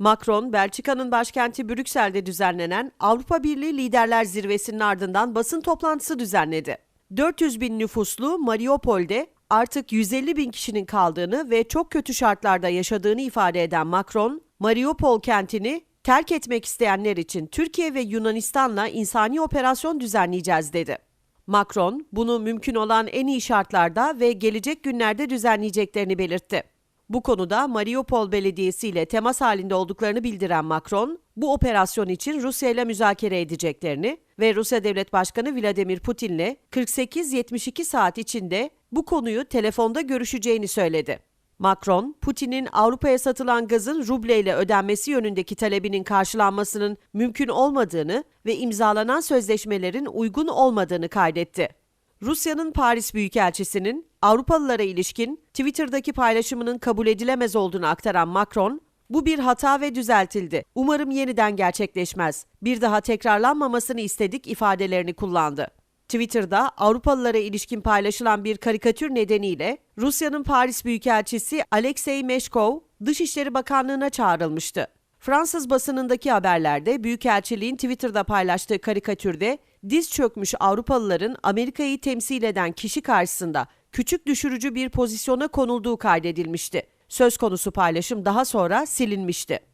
Macron, Belçika'nın başkenti Brüksel'de düzenlenen Avrupa Birliği Liderler Zirvesi'nin ardından basın toplantısı düzenledi. 400 bin nüfuslu Mariupol'de artık 150 bin kişinin kaldığını ve çok kötü şartlarda yaşadığını ifade eden Macron, Mariupol kentini terk etmek isteyenler için Türkiye ve Yunanistan'la insani operasyon düzenleyeceğiz dedi. Macron, bunu mümkün olan en iyi şartlarda ve gelecek günlerde düzenleyeceklerini belirtti. Bu konuda Mariupol Belediyesi ile temas halinde olduklarını bildiren Macron, bu operasyon için Rusya ile müzakere edeceklerini ve Rusya Devlet Başkanı Vladimir Putin'le 48-72 saat içinde bu konuyu telefonda görüşeceğini söyledi. Macron, Putin'in Avrupa'ya satılan gazın ruble ile ödenmesi yönündeki talebinin karşılanmasının mümkün olmadığını ve imzalanan sözleşmelerin uygun olmadığını kaydetti. Rusya'nın Paris Büyükelçisi'nin Avrupalılara ilişkin Twitter'daki paylaşımının kabul edilemez olduğunu aktaran Macron, bu bir hata ve düzeltildi. Umarım yeniden gerçekleşmez. Bir daha tekrarlanmamasını istedik ifadelerini kullandı. Twitter'da Avrupalılara ilişkin paylaşılan bir karikatür nedeniyle Rusya'nın Paris Büyükelçisi Alexey Meshkov Dışişleri Bakanlığı'na çağrılmıştı. Fransız basınındaki haberlerde Büyükelçiliğin Twitter'da paylaştığı karikatürde diz çökmüş Avrupalıların Amerika'yı temsil eden kişi karşısında küçük düşürücü bir pozisyona konulduğu kaydedilmişti. Söz konusu paylaşım daha sonra silinmişti.